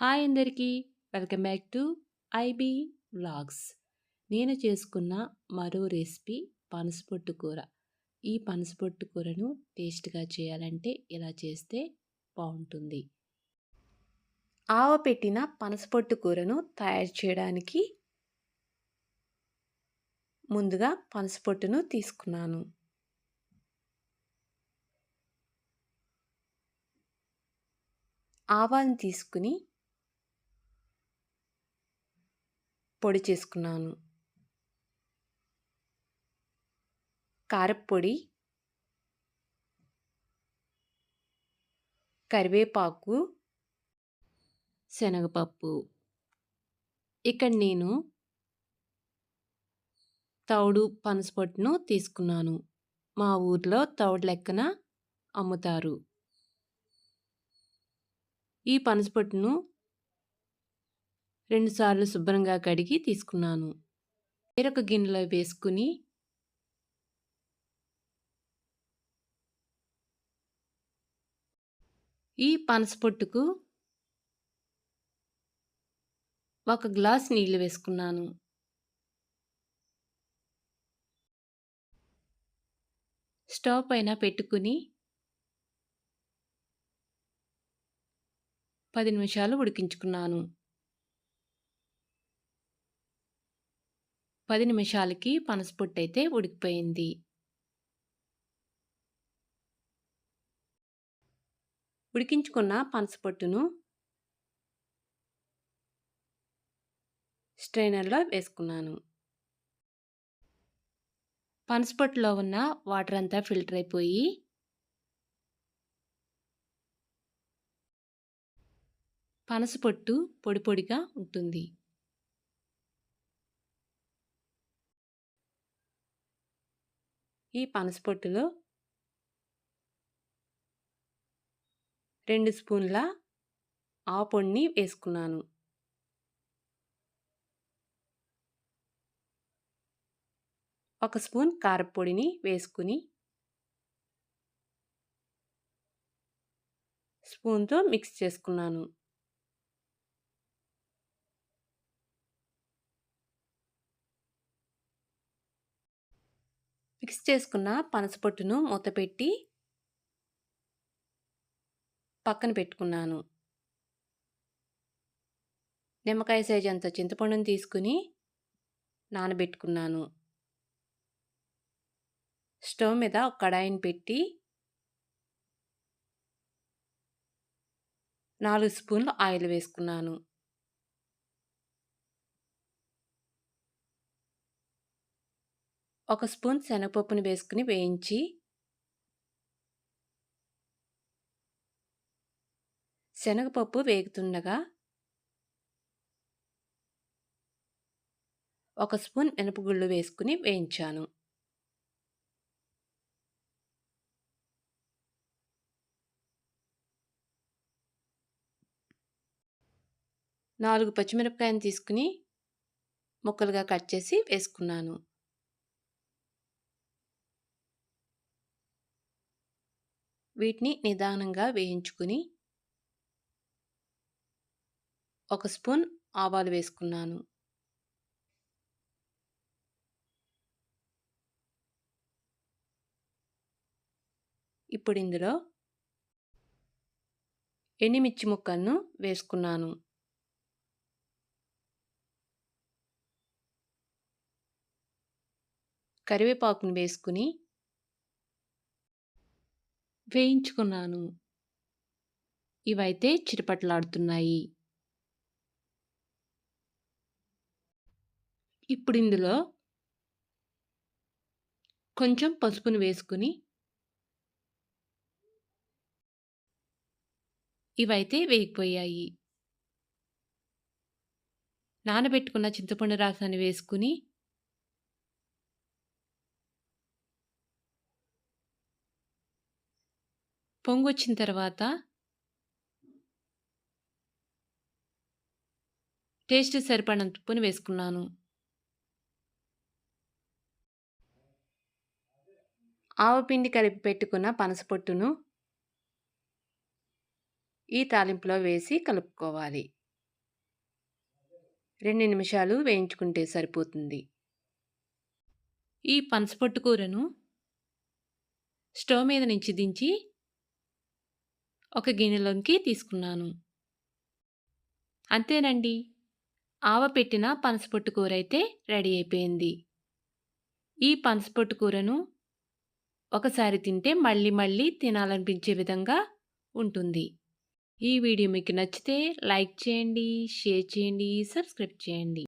Hi అందరికీ welcome back to IB vlogs. నేను చేసుకున్న మరో రెసిపీ పనసపొట్టు కూర. ఈ పనసపొట్టు కూరను టేస్ట్గా చేయాలంటే ఇలా చేస్తే బాగుంటుంది. ఆవ పెట్టిన పనసపొట్టు కూరను తయారు చేయడానికి ముందుగా పనసపొట్టును తీసుకున్నాను. ఆవాలను తీసుకుని పొడి చేసుకున్నాను. కారప్పొడి కరివేపాకు శనగపప్పు. ఇక్కడ నేను తౌడు పనసపొట్టును తీసుకున్నాను. మా ఊర్లో తౌడు లెక్కన అమ్ముతారు. ఈ పనసపొట్టును రెండుసార్లు శుభ్రంగా కడిగి తీసుకున్నాను. వేరొక గిన్నెలో వేసుకుని ఈ పనసపొట్టుకు ఒక గ్లాస్ నీళ్ళు వేసుకున్నాను. స్టవ్ పైన పెట్టుకుని పది నిమిషాలు ఉడికించుకున్నాను. పది నిమిషాలకి పనసపొట్టు అయితే ఉడికిపోయింది. ఉడికించుకున్న పనసపొట్టును స్ట్రైనర్లో వేసుకున్నాను. పనసపొట్టులో ఉన్న వాటర్ అంతా ఫిల్టర్ అయిపోయి పనసపొట్టు పొడి పొడిగా ఉంటుంది. ఈ పనసపొట్టులో రెండు స్పూన్ల ఆపొడిని వేసుకున్నాను. ఒక స్పూన్ కారపొడిని వేసుకుని స్పూన్తో మిక్స్ చేసుకున్నాను. మిక్స్ చేసుకున్న పనసపొట్టును మూతపెట్టి పక్కన పెట్టుకున్నాను. నిమ్మకాయ సైజ్ అంత చింతపండుని తీసుకుని నానబెట్టుకున్నాను. స్టవ్ మీద ఒక కడాయిని పెట్టి నాలుగు స్పూన్లు ఆయిల్ వేసుకున్నాను. ఒక స్పూన్ శనగపప్పుని వేసుకుని వేయించి శనగపప్పు వేగుతుండగా ఒక స్పూన్ మినపగుళ్ళు వేసుకుని వేయించాను. నాలుగు పచ్చిమిరపకాయలు తీసుకుని ముక్కలుగా కట్ చేసి వేసుకున్నాను. వీటిని నిదానంగా వేయించుకుని ఒక స్పూన్ ఆవాలు వేసుకున్నాను. ఇప్పుడు ఇందులో ఎండిమిర్చి ముక్కలను వేసుకున్నాను. కరివేపాకును వేసుకుని వేయించుకున్నాను. ఇవైతే చిరపట్లాడుతున్నాయి ఇప్పుడు ఇందులో కొంచెం పసుపును వేసుకుని ఇవైతే వేగిపోయాయి. నానబెట్టుకున్న చింతపండు రాసాన్ని వేసుకుని పొంగొచ్చిన తర్వాత టేస్ట్ సరిపడినంత ఉప్పుని వేసుకున్నాను. ఆవపిండి కలిపి పెట్టుకున్న పనసపొట్టును ఈ తాలింపులో వేసి కలుపుకోవాలి. రెండు నిమిషాలు వేయించుకుంటే సరిపోతుంది. ఈ పనసపొట్టు కూరను స్టవ్ మీద నుంచి దించి ఒక గిన్నెలోకి తీసుకున్నాను. అంతేనండి. ఆవ పెట్టిన పనసపొట్టు కూర అయితే రెడీ అయిపోయింది. ఈ పనసపొట్టు కూరను ఒకసారి తింటే మళ్ళీ మళ్ళీ తినాలనిపించే విధంగా ఉంటుంది. ఈ వీడియో మీకు నచ్చితే లైక్ చేయండి షేర్ చేయండి సబ్స్క్రైబ్ చేయండి.